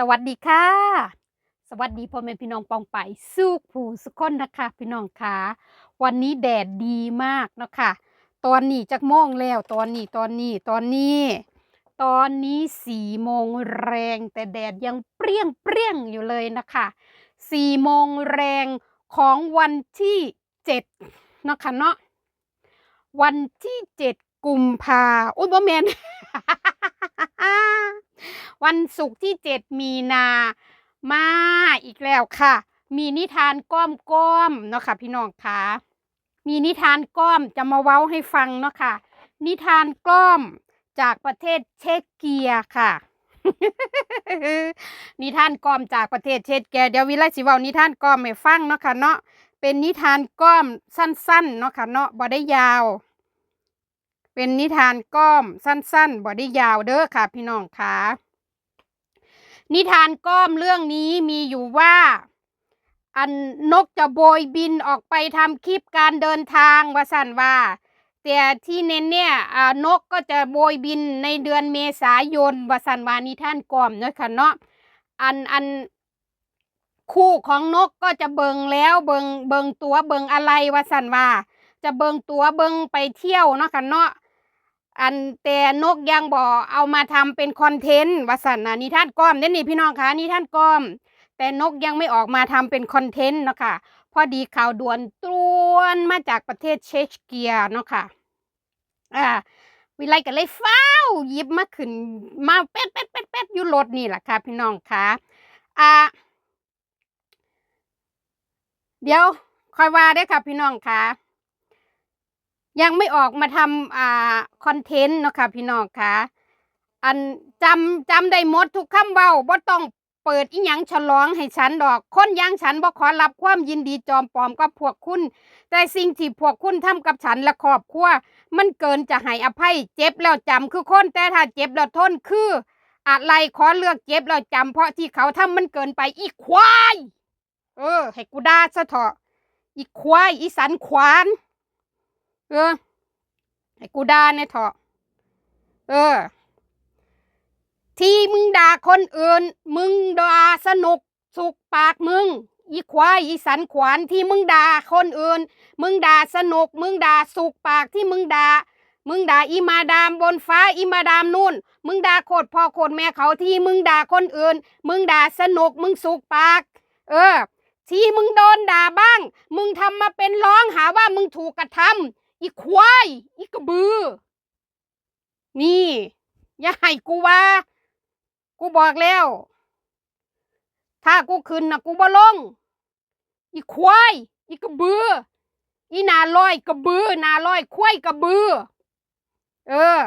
สวัสดีค่ะ สวัสดีพ่อแม่พี่น้องปองไปสู้ผู้สุกคนนะคะ พี่น้องคะวันนี้แดดดีมากเนาะคะตอนนี้จักโมงแล้วตอนนี้ตอนนี้ตอนนี้ ตอนนี้สี่โมงแรง แต่แดดยังเปรี้ยงเปรี้ยงอยู่เลยนะคะสี่โมงแรงของวันที่เจ็ดเนาะคะเนาะวันที่เจ็ดกุมภาอุ้ยบ่แมน วันศุกร์ที่เจ็ดมีนามาอีกแล้วค่ะ มีนิทานก้อมก้อมๆเนาะค่ะ พี่น้องคะมีนิทานก้อมจะมาเว้าให้ฟังเนาะค่ะ นิทานก้อมจากประเทศเชกเกียค่ะ นิทานก้อมจากประเทศเชกเกียเดี๋ยววิไลสิเว้านิทานก้อมให้ฟังเนาะค่ะเนาะเป็นนิทานก้อมสั้นๆเนาะค่ะเนาะบ่ได้ยาว เป็นนิทานก้อมสั้น ๆบ่ได้ยาวเด้อค่ะ พี่น้องคะนิทานก้อมเรื่องนี้มีอยู่ว่า อันนกจะโบยบินออกไปทำคลิปการเดินทางว่าสันว่า แต่ที่เน้นเนี่ยอ่านกก็จะโบยบินในเดือนเมษายนว่าสันว่านิทานก้อมเนาะค่ะเนาะอันอันคู่ของนกก็จะเบิงแล้วเบิงเบิงตัวเบิงอะไรว่าสันว่า จะเบิงตัวเบิงไปเที่ยวเนาะค่ะเนาะ อันแต่นกยังบ่เอามาทำเป็นคอนเทนต์วสันนะนิทานก้อมเด้นี่พี่น้องคะนิทานก้อม แต่นกยังไม่ออกมาทำเป็นคอนเทนต์เนาะค่ะพอดีข่าวด่วนตรวนมาจากประเทศเชชเกียเนาะค่ะอ่าวิไลก็เลยฟ้าวหยิบมาขึ้นมาเป็ดเป็ดเป็ดเป็ดยู่รถนี่แหละค่ะ พี่น้องคะอ่าเดี๋ยวคอยว่าได้ค่ะพี่น้องค่ะ ยังไม่ออกมาทำอ่าคอนเทนต์เนาะค่ะพี่น้องคะอันจำจำได้หมดทุกคำเว้าบ่ต้องเปิดอีหยังฉลองให้ฉันดอก คนอยังฉันบ่ขอรับความยินดีจอมปลอมกับพวกคุณ แต่สิ่งที่พวกคุณทำกับฉันและครอบครัวมันเกินจะให้อภัย เจ็บแล้วจำคือคนแต่ถ้าเจ็บแล้วทนคือ อะไรขอเลือกเจ็บแล้วจำเพราะที่เขาทำมันเกินไปอีควาย เออ ให้กูด่าซะเถอะอีควายอีสันขวาน เออให้กูด่าเนี่ยเถอะเออ ที่มึงด่าคนอื่น มึงด่าสนุกสุกปากมึงอีควายอีสันขวานที่มึงด่าคนอื่น มึงด่าสนุก มึงด่าสุกปากที่มึงด่ามึงด่าอีมาดามบนฟ้าอีมาดามนู่น มึงด่าโคตรพ่อโคตรแม่เขาที่มึงด่าคนอื่น มึงด่าสนุก มึงสุกปาก เออ ที่มึงโดนด่าบ้าง มึงทำมาเป็นร้องหาว่ามึงถูกกระทำ อีควาย อีกระบือ นี่ อย่าให้กูว่า กูบอกแล้ว ถ้ากูขึ้นนะกูบ่ลง อีควาย อีกระบือ อีนาลอยกระบือ นาลอยควายกระบือ เออ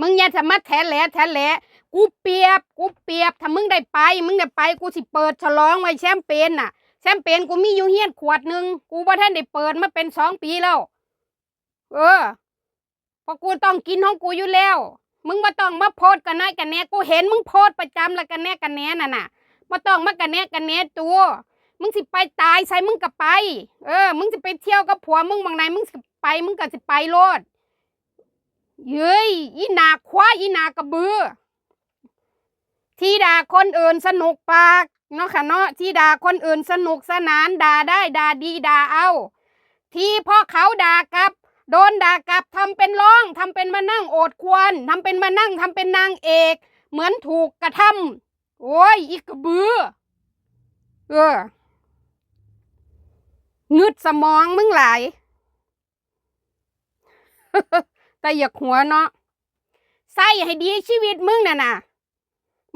มึงอย่าจะมาแถแหลแถแหลกูเปียบ กูเปียบ ถ้ามึงได้ไป มึงได้ไป กูสิเปิดฉลองไว้แชมเปญน่ะ แชมเปญกูมีอยู่เฮียนขวดหนึ่งกูบ่ท่านได้เปิดมาเป็นสองปีแล้ว เออพระกูต้องกินของกูอยู่แล้ว มึงมาต้องมาโพดกันน้อยกันแน่กูเห็นมึงโพดประจำแล้วกันแน่กันแน่น่ะน่ะมาต้องมากันแน่กันแน่ตัว มึงสิไปตายใส่มึงก็ไป เออ มึงสิไปเที่ยวกับผัวมึงบางไหนมึงสิไป มึงก็สิไปโลดเย้ยอีนาควายอีนากระบือ ที่ด่าคนอื่นสนุกปาก เนาะค่ะเนาะที่ด่าคนอื่นสนุกสนานด่าได้ด่าดีด่าเอา ที่พ่อเขาด่ากลับ โดนด่ากลับทำเป็นร้องทำเป็นมานั่งโอดควรทำเป็นมานั่งทำเป็นนางเอก เหมือนถูกกระทำโอ้ยอีกระบือเอองึดสมองมึงหลายแต่อย่าหัวเนาะใส่ให้ดีชีวิตมึงน่ะนะ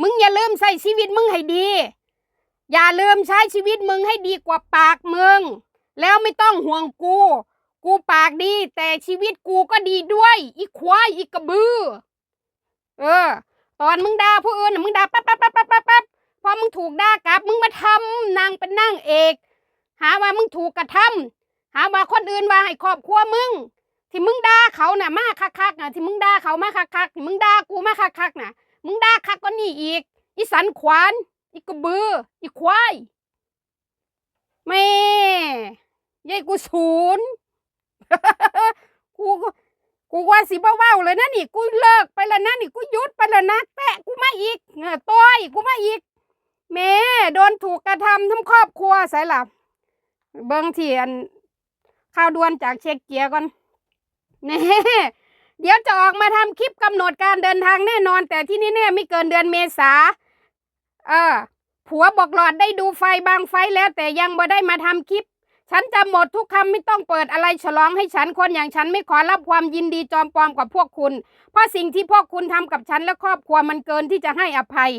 มึงอย่าลืมใส่ชีวิตมึงให้ดี อย่าลืมใช้ชีวิตมึงให้ดีกว่าปากมึง แล้วไม่ต้องห่วงกู กูปากดี แต่ชีวิตกูก็ดีด้วย อีควายอีกระบือ เออ ตอนมึงด่าผู้อื่นน่ะมึงด่าปั๊บปั๊บปั๊บปั๊บปั๊บปั๊บพอมึงถูกด่ากลับ มึงมาทำนางเป็นนางเอก หาว่ามึงถูกกระทำหาว่าคนอื่นว่าให้ครอบครัวมึงที่มึงด่าเขาน่ะมาคักๆน่ะที่มึงด่าเขามาคักๆที่มึงด่ากูมาคักๆน่ะ มึงด่าคักก็นี่อีก อีสันขวาน อีกระบือ อีควาย แม่ยายกูศูนย์กูกูว่าสิบ่เว้าเลยนะนี่ กูเลิกไปแล้วนะนี่กูหยุดไปแล้วนะแปะกูมาอีกเออต้อยกูมาอีกแม่โดนถูกกระทำทั้งครอบครัวใส่หลับ เบิ่งเที่อันข่าวด่วนจากเช็คเกียร์ก่อนแน่เดี๋ยวจะออกมาทำคลิปกำหนดการเดินทางแน่นอน แต่ที่นี่แน่ไม่เกินเดือนเมษา เออ ผัวบอกหลอดได้ดูไฟบางไฟแล้ว แต่ยังบ่ได้มาทำคลิป ฉันจำหมดทุกคำไม่ต้องเปิดอะไรฉลองให้ฉันคนอย่างฉันไม่ขอรับความยินดีจอมปลอมกับพวกคุณ เพราะสิ่งที่พวกคุณทำกับฉันและครอบครัวมันเกินที่จะให้อภัย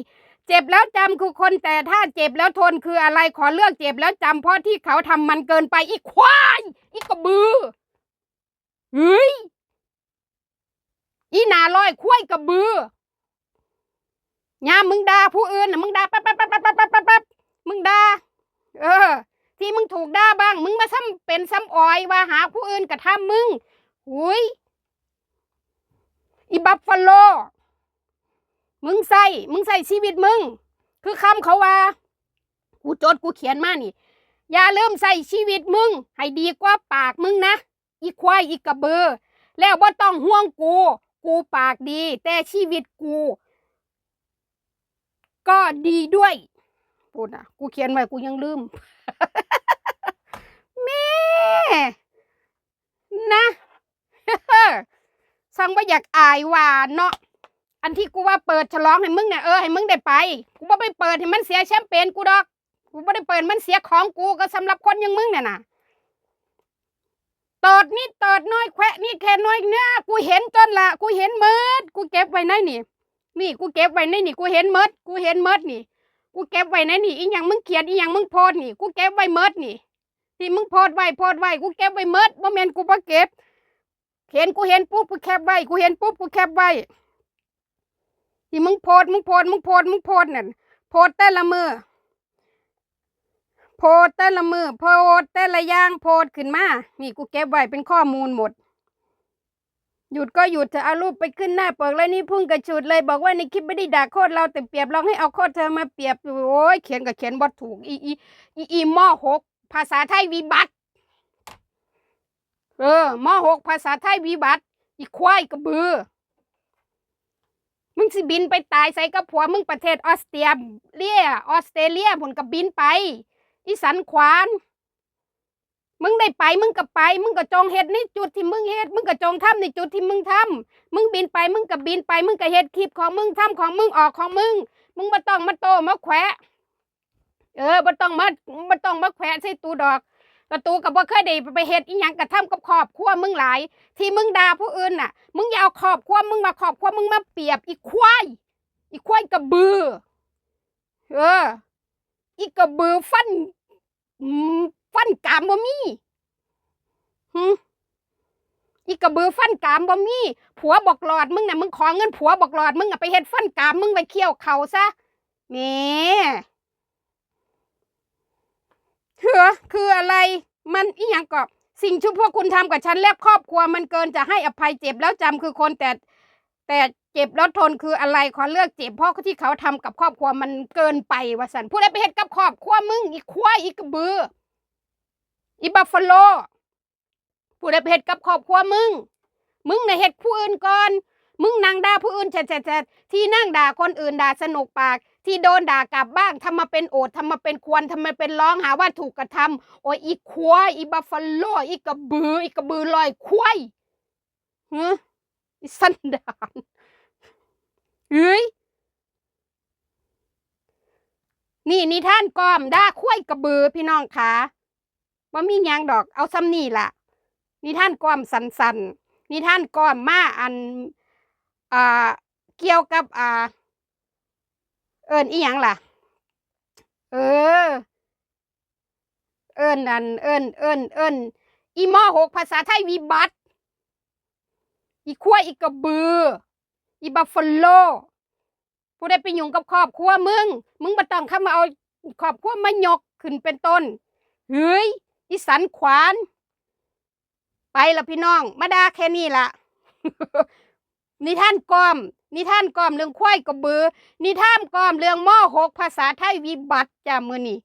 เจ็บแล้วจำคือคนแต่ถ้าเจ็บแล้วทนคืออะไรขอเลือกเจ็บแล้วจำเพราะที่เขาทำมันเกินไปอีกควายอีกกระบือเฮ้ยอีนาลอยควายกระบือ ยามมึงด่าผู้อื่นน่ะมึงด่าปั๊บปั๊บปั๊บปั๊บปั๊บปั๊บปั๊บมึงด่าเออ ที่มึงถูกด่าบ้าง มึงมาซ้ำเป็นซ้ำออยว่าหาผู้อื่นกระทำมึงหุยอีบัฟฟาโล มึงใส่มึงใส่ชีวิตมึง คือคำเขาว่า กูจดกูเขียนมานี่ อย่าลืมใส่ชีวิตมึง ให้ดีกว่าปากมึงนะ อีควายอีกระเบือ แล้วบ่ต้องห่วงกู กูปากดี แต่ชีวิตกู ก็ดีด้วยพูดนะกูเขียนไว้กูยังลืม แม่นะสั่งว่าอยากอายว่าเนาะอันที่กูว่าเปิดฉลองให้มึงเนี่ยเออให้มึงได้ไป กูบ่าไปเปิดให้มันเสียแชมเปญกูดอก กูบ่ได้เปิดมันเสียของกูก็สำหรับคนอย่างมึงเนี่ยนะตอดนี่ตอดน้อยแควะนี่แค่น้อยเนื้อกูเห็นจนละกูเห็นเมดกูเก็บไว้ในนี่ นี่กูเก็บไว้ในนี่กูเห็นเมดกูเห็นเมดนี่ กูเก็บไว้ในนี่อีหยังมึงเขียนอีหยังมึงโพสนี่ กูเก็บไว้เมดนี่ ที่มึงโพสไว้โพสไว้กูเก็บไว้เมดบ่แม่นกูบ่เก็บเห็นกูเห็นปุ๊บกูแคปไว้กูเห็นปุ๊บกูแคปไว้ที่มึงโพสมึงโพสมึงโพสมึงโพสต์นั่นโพสต์แต่ละมือโพสต์แต่ละมือโพสต์แต่ละย่างโพสขึ้นมานี่กูเก็บไว้เป็นข้อมูลหมด หยุดก็หยุดจะเอารูปไปขึ้นหน้าเปิกแล้วนี่พุ่งกระชุดเลยบอกว่าในคลิปไม่ได้ด่าโคตรเราแต่เปรียบลองให้เอาโคตรเธอมาเปรียบโอ้ยเขียนกับเขียนบทถูกอีอีอีอีมอหกภาษาไทยวิบัติ เออมอหกภาษาไทยวิบัติ อีควายกระบือ มึงสิบินไปตายใส่กับผัวมึงประเทศออสเตรียเลียออสเตรเลียผลกับบินไป อีสันขวาน มึงได้ไปมึงก็ไป มึงก็จองเฮ็ดในจุดที่มึงเฮ็ดมึงก็จองทำในจุดที่มึงทำมึงบินไปมึงก็บินไป มึงก็เฮ็ดคลิปของมึงทำของมึงออกของมึง มึงบ่ต้องมาโตมาแขวะเออบ่ต้องมาบ่ต้องมาแขวะใส่ตูดอกกระตูกับบ่าเคยได้ไปเฮ็ดอีหยังกระทำกับครอบครัวมึงหลาย ที่มึงด่าผู้อื่นน่ะ มึงอย่าเอาครอบครัวมึงมาครอบครัวมึงมาเปรียบอีควายอีควายกระบือ เออ อีกระบือฟัน ฟันกามบ่มีหึอีกระบือฟันกามบ่มีผัวบอกหลอดมึงน่ะมึงขอเงินผัวบอกหลอดมึงอะไปเฮ็ดฟันกามมึงไปเคี่ยวเขาซะแหม่เหือคืออะไร มันอีหยังกอบสิ่งที่พวกคุณทำกับฉันและครอบครัวมันเกินจะให้อภัยเจ็บแล้วจำคือคนแต่ แต่เจ็บแล้วทนคืออะไรขอเลือกเจ็บเพราะที่เขาทำกับครอบครัวมันเกินไปวะสันผู้ใดไปเฮ็ดกับครอบครัวมึงอีกควายอีกระบือ อีบัฟฟาโลผู้ใดเฮ็ดกับครอบครัวมึง มึงในะเฮ็ดผู้อื่นก่อน มึงนั่งด่าผู้อื่นแฉะๆที่นั่งด่าคนอื่นด่าสนุกปาก ที่โดนด่ากลับบ้างทำมาเป็นโอดทำมาเป็นควรทำมาเป็นร้องหาว่าถูกกระทำโอ้ยอีควายอีบัฟฟาโลอีกระบืออีกระบือลอยควายฮะอีสันดานเฮ้ยนี่นิท่านกอมด่าควายกระบือพี่น้องคะ ว่ามีหยังดอกเอาซ้ำนี่ล่ะ นิท่านก้อมสันสันๆนิท่านก้อมมาอันอ่าเกี่ยวกับอ่า เอิญอีหยังล่ะ เออ เอิญอัน เอิญเอิญเอิญอีมอหกภาษาไทยวิบัติ อีขั้วอีกระบือ อีบัฟฟาโลผู้ใดไปยุ่งกับครอบครัวมึง มึงมาต้องเข้ามาเอาครอบครัวมายกขึ้นเป็นต้น เฮ้ย อีสันขวาน ไปละพี่น้อง มาดาแค่นี้ละนิท่านกอม นิท่านกอมเรื่องควายกระบือ นิท่านกอมเรื่องหม้อหกภาษาไทยวิบัติจ้ามือนี่